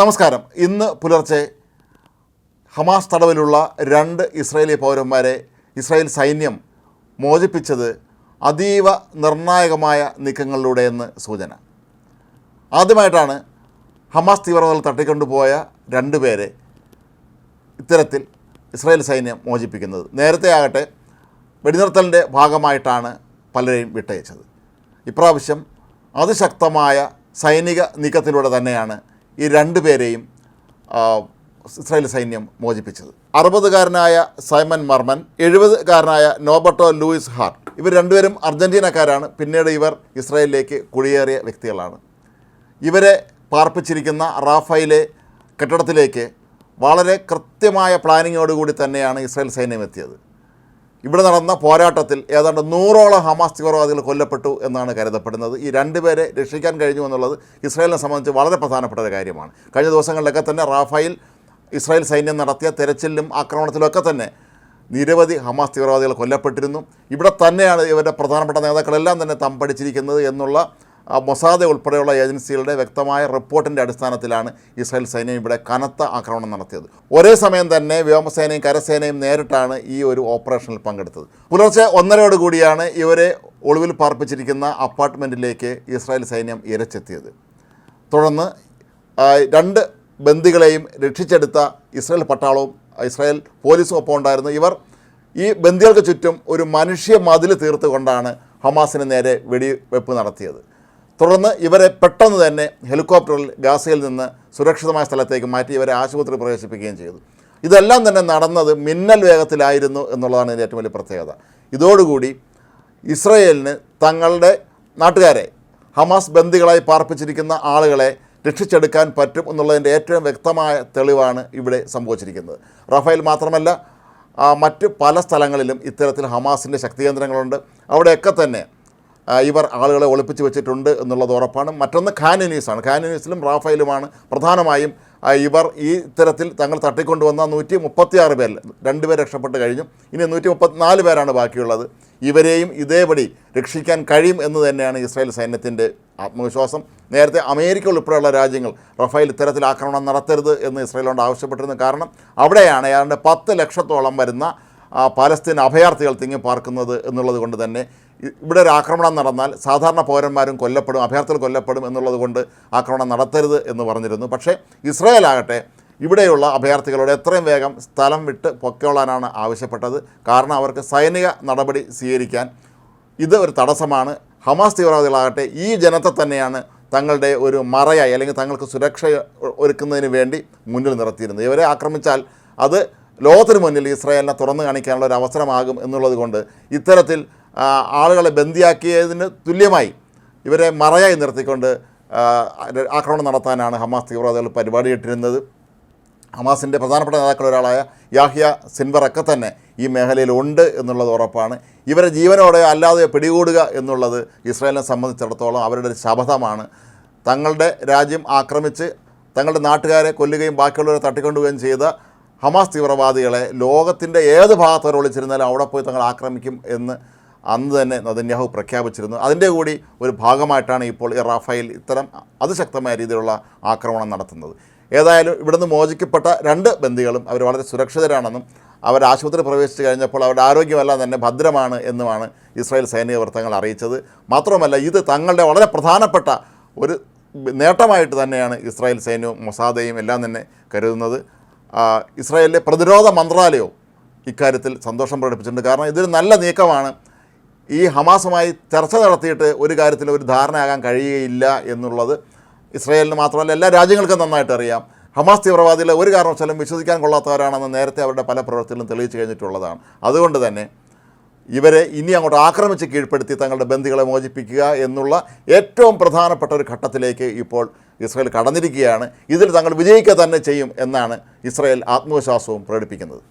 നമസ്കാരം. ഇന്ന് പുലർച്ചെ ഹമാസ് തടവിലുള്ള രണ്ട് ഇസ്രായേലി പൗരന്മാരെ ഇസ്രായേൽ സൈന്യം മോചിപ്പിച്ചത് അതീവ നിർണായകമായ നീക്കങ്ങളിലൂടെയെന്ന് സൂചന. ആദ്യമായിട്ടാണ് ഹമാസ് തീവ്രവാദികൾ തട്ടിക്കൊണ്ടുപോയ രണ്ടുപേരെ ഇത്തരത്തിൽ ഇസ്രായേൽ സൈന്യം മോചിപ്പിക്കുന്നത്. നേരത്തെ ആകട്ടെ വെടിനിർത്തലിന്റെ ഭാഗമായിട്ടാണ് പലരെയും വിട്ടയച്ചത്. ഇപ്രാവശ്യം അതിശക്തമായ സൈനിക നീക്കത്തിലൂടെ തന്നെയാണ് ഈ രണ്ടുപേരെയും പേരെയും ഇസ്രായേൽ സൈന്യം മോചിപ്പിച്ചത്. അറുപതുകാരനായ സൈമൻ മർമൻ എഴുപതുകാരനായ നോബർട്ടോ ലൂയിസ് ഹാർട്ട്. ഇവർ രണ്ടുപേരും അർജന്റീനക്കാരാണ് പിന്നീട് ഇവർ ഇസ്രായേലിലേക്ക് കുടിയേറിയ വ്യക്തികളാണ്. ഇവരെ പാർപ്പിച്ചിരിക്കുന്ന റാഫയിലെ കെട്ടിടത്തിലേക്ക് വളരെ കൃത്യമായ പ്ലാനിങ്ങോടുകൂടി തന്നെയാണ് ഇസ്രായേൽ സൈന്യം എത്തിയത്. ഇവിടെ നടന്ന പോരാട്ടത്തിൽ ഏതാണ്ട് നൂറോളം ഹമാസ് തീവ്രവാദികൾ കൊല്ലപ്പെട്ടു എന്നാണ് കരുതപ്പെടുന്നത്. ഈ രണ്ടുപേരെ രക്ഷിക്കാൻ കഴിഞ്ഞു എന്നുള്ളത് ഇസ്രായേലിനെ സംബന്ധിച്ച് വളരെ പ്രധാനപ്പെട്ട ഒരു കാര്യമാണ്. കഴിഞ്ഞ ദിവസങ്ങളിലൊക്കെ തന്നെ റാഫായിൽ ഇസ്രായേൽ സൈന്യം നടത്തിയ തെരച്ചിലും ആക്രമണത്തിലൊക്കെ തന്നെ നിരവധി ഹമാസ് തീവ്രവാദികൾ കൊല്ലപ്പെട്ടിരുന്നു. ഇവിടെ തന്നെയാണ് ഇവരുടെ പ്രധാനപ്പെട്ട നേതാക്കളെല്ലാം തന്നെ തമ്പടിച്ചിരിക്കുന്നത് എന്നുള്ള മൊസാദെ ഉൾപ്പെടെയുള്ള ഏജൻസികളുടെ വ്യക്തമായ റിപ്പോർട്ടിന്റെ അടിസ്ഥാനത്തിലാണ് ഇസ്രായേൽ സൈന്യം ഇവിടെ കനത്ത ആക്രമണം നടത്തിയത്. ഒരേ സമയം തന്നെ വ്യോമസേനയും കരസേനയും നേരിട്ടാണ് ഈ ഒരു ഓപ്പറേഷനിൽ പങ്കെടുത്തത്. പുലർച്ചെ ഒന്നരയോട് കൂടിയാണ് ഇവരെ ഒളിവിൽ പാർപ്പിച്ചിരിക്കുന്ന അപ്പാർട്ട്മെന്റിലേക്ക് ഇസ്രായേൽ സൈന്യം ഇരച്ചെത്തിയത്. തുടർന്ന് രണ്ട് ബന്ദികളെയും രക്ഷിച്ചെടുത്ത ഇസ്രായേൽ പട്ടാളവും ഇസ്രായേൽ പോലീസും ഒപ്പം ഉണ്ടായിരുന്നു. ഇവർ ഈ ബന്ദികൾക്ക് ചുറ്റും ഒരു മനുഷ്യ മതിൽ തീർത്തുകൊണ്ടാണ് ഹമാസിന് നേരെ വെടിവെപ്പ് നടത്തിയത്. തുടർന്ന് ഇവരെ പെട്ടെന്ന് തന്നെ ഹെലികോപ്റ്ററിൽ ഗാസയിൽ നിന്ന് സുരക്ഷിതമായ സ്ഥലത്തേക്ക് മാറ്റി ഇവരെ ആശുപത്രി പ്രവേശിപ്പിക്കുകയും ചെയ്തു. ഇതെല്ലാം തന്നെ നടന്നത് മിന്നൽ വേഗത്തിലായിരുന്നു എന്നുള്ളതാണ് ഇതിന്റെ ഏറ്റവും വലിയ പ്രത്യേകത. ഇതോടുകൂടി ഇസ്രയേലിന് തങ്ങളുടെ നാട്ടുകാരെ ഹമാസ് ബന്ദികളായി പാർപ്പിച്ചിരിക്കുന്ന ആളുകളെ രക്ഷിച്ചെടുക്കാൻ പറ്റും എന്നുള്ളതിന്റെ ഏറ്റവും വ്യക്തമായ തെളിവാണ് ഇവിടെ സംഭവിച്ചിരിക്കുന്നത്. റഫേൽ മാത്രമല്ല മറ്റ് പല സ്ഥലങ്ങളിലും ഇത്തരത്തിൽ ഹമാസിന്റെ ശക്തികേന്ദ്രങ്ങളുണ്ട്. അവിടെയൊക്കെ തന്നെ ഇവർ ആളുകളെ ഒളിപ്പിച്ച് വെച്ചിട്ടുണ്ട് എന്നുള്ളത് ഉറപ്പാണ്. മറ്റൊന്ന് ഖാനുനീസാണ് ഖാനുനീസിലും റാഫയിലുമാണ് പ്രധാനമായും ഇവർ ഈ തരത്തിൽ തങ്ങൾ തട്ടിക്കൊണ്ടുവന്ന നൂറ്റി മുപ്പത്തിയാറ് പേരിൽ രണ്ടുപേർ രക്ഷപ്പെട്ട് കഴിഞ്ഞു. ഇനി നൂറ്റി മുപ്പത്തിനാല് പേരാണ് ബാക്കിയുള്ളത്. ഇവരെയും ഇതേപടി രക്ഷിക്കാൻ കഴിയും എന്ന് തന്നെയാണ് ഇസ്രായേൽ സൈന്യത്തിന്റെ ആത്മവിശ്വാസം. നേരത്തെ അമേരിക്ക ഉൾപ്പെടെയുള്ള രാജ്യങ്ങൾ റഫേൽ ഇത്തരത്തിൽ ആക്രമണം നടത്തരുത് എന്ന് ഇസ്രായേലോട് ആവശ്യപ്പെട്ടിരുന്നു. കാരണം അവിടെയാണ് ഏതാണ്ട് പത്ത് ലക്ഷത്തോളം വരുന്ന പാലസ്തീൻ അഭയാർത്ഥികൾ തിങ്ങി പാർക്കുന്നത് എന്നുള്ളത് കൊണ്ട് തന്നെ ഇവിടെ ഒരു ആക്രമണം നടന്നാൽ സാധാരണ പൗരന്മാരും കൊല്ലപ്പെടും അഭയാർത്ഥികൾ കൊല്ലപ്പെടും എന്നുള്ളത് കൊണ്ട് ആക്രമണം നടത്തരുത് എന്ന് പറഞ്ഞിരുന്നു. പക്ഷേ ഇസ്രായേൽ ആകട്ടെ ഇവിടെയുള്ള അഭയാർത്ഥികളോട് എത്രയും വേഗം സ്ഥലം വിട്ട് പൊക്കോളാനാണ് ആവശ്യപ്പെട്ടത്. കാരണം അവർക്ക് സൈനിക നടപടി സ്വീകരിക്കാൻ ഇത് ഒരു തടസ്സമാണ്. ഹമാസ് തീവ്രവാദികളാകട്ടെ ഈ ജനത്തെ തന്നെയാണ് തങ്ങളുടെ ഒരു മറയായി അല്ലെങ്കിൽ തങ്ങൾക്ക് സുരക്ഷ ഒരുക്കുന്നതിന് വേണ്ടി മുന്നിൽ നിർത്തിയിരുന്നത്. ഇവരെ ആക്രമിച്ചാൽ അത് ലോകത്തിന് മുന്നിൽ ഇസ്രായേലിനെ തുറന്നു കാണിക്കാനുള്ള ഒരു അവസരമാകും എന്നുള്ളത് കൊണ്ട് ഇത്തരത്തിൽ ആളുകളെ ബന്ദിയാക്കിയതിന് തുല്യമായി ഇവരെ മറയായി നിർത്തിക്കൊണ്ട് ആക്രമണം നടത്താനാണ് ഹമാസ് തീവ്രവാദികൾ പരിപാടിയിട്ടിരുന്നത്. ഹമാസിന്റെ പ്രധാനപ്പെട്ട നേതാക്കളിൽ ഒരാളായ യാഹിയ സിൻവറൊക്കെ തന്നെ ഈ മേഖലയിൽ ഉണ്ട് എന്നുള്ളത് ഉറപ്പാണ്. ഇവരെ ജീവനോടെ അല്ലാതെ പിടികൂടുക എന്നുള്ളത് ഇസ്രായേലിനെ സംബന്ധിച്ചിടത്തോളം അവരുടെ ഒരു ശപഥമാണ്. തങ്ങളുടെ രാജ്യം ആക്രമിച്ച് തങ്ങളുടെ നാട്ടുകാരെ കൊല്ലുകയും ബാക്കിയുള്ളവരെ തട്ടിക്കൊണ്ടുപോവുകയും ചെയ്ത ഹമാസ് തീവ്രവാദികളെ ലോകത്തിന്റെ ഏത് ഭാഗത്ത് ഒളിച്ചിരുന്നാലും അവിടെ പോയി തങ്ങൾ ആക്രമിക്കും എന്ന് അന്ന് തന്നെ നദന്യാഹു പ്രഖ്യാപിച്ചിരുന്നു. അതിന്റെ കൂടി ഒരു ഭാഗമായിട്ടാണ് ഇപ്പോൾ ഈ റാഫേൽ ഇത്തരം അതിശക്തമായ രീതിയിലുള്ള ആക്രമണം നടത്തുന്നത്. ഏതായാലും ഇവിടുന്ന് മോചിക്കപ്പെട്ട രണ്ട് ബന്ദികളും അവർ വളരെ സുരക്ഷിതരാണെന്നും അവർ ആശുപത്രി പ്രവേശിച്ചു കഴിഞ്ഞപ്പോൾ അവരുടെ ആരോഗ്യമെല്ലാം തന്നെ ഭദ്രമാണ് എന്നുമാണ് ഇസ്രായേൽ സൈനിക വൃത്തങ്ങൾ അറിയിച്ചത്. മാത്രമല്ല ഇത് തങ്ങളുടെ വളരെ പ്രധാനപ്പെട്ട ഒരു നേട്ടമായിട്ട് തന്നെയാണ് ഇസ്രായേൽ സൈന്യവും മൊസാദയും എല്ലാം തന്നെ കരുതുന്നത്. ഇസ്രായേലിലെ പ്രതിരോധ മന്ത്രാലയവും ഇക്കാര്യത്തിൽ സന്തോഷം പ്രകടിപ്പിച്ചിട്ടുണ്ട്. കാരണം ഇതൊരു നല്ല നീക്കമാണ്. ഈ ഹമാസുമായി ചർച്ച നടത്തിയിട്ട് ഒരു കാര്യത്തിൽ ഒരു ധാരണയാകാൻ കഴിയുകയില്ല എന്നുള്ളത് ഇസ്രായേലിന് മാത്രമല്ല എല്ലാ രാജ്യങ്ങൾക്കും നന്നായിട്ട് അറിയാം. ഹമാസ് തീവ്രവാദികളെ ഒരു കാരണവശാലും വിശ്വസിക്കാൻ കൊള്ളാത്തവരാണെന്ന് നേരത്തെ അവരുടെ പല പ്രവൃത്തികളും തെളിയിച്ചു കഴിഞ്ഞിട്ടുള്ളതാണ്. അതുകൊണ്ട് തന്നെ ഇവരെ ഇനി അങ്ങോട്ട് ആക്രമിച്ച് കീഴ്പ്പെടുത്തി തങ്ങളുടെ ബന്ധികളെ മോചിപ്പിക്കുക എന്നുള്ള ഏറ്റവും പ്രധാനപ്പെട്ട ഒരു ഘട്ടത്തിലേക്ക് ഇപ്പോൾ ഇസ്രയേൽ കടന്നിരിക്കുകയാണ്. ഇതിൽ തങ്ങൾ വിജയിക്കുക തന്നെ ചെയ്യും എന്നാണ് ഇസ്രയേൽ ആത്മവിശ്വാസവും പ്രകടിപ്പിക്കുന്നത്.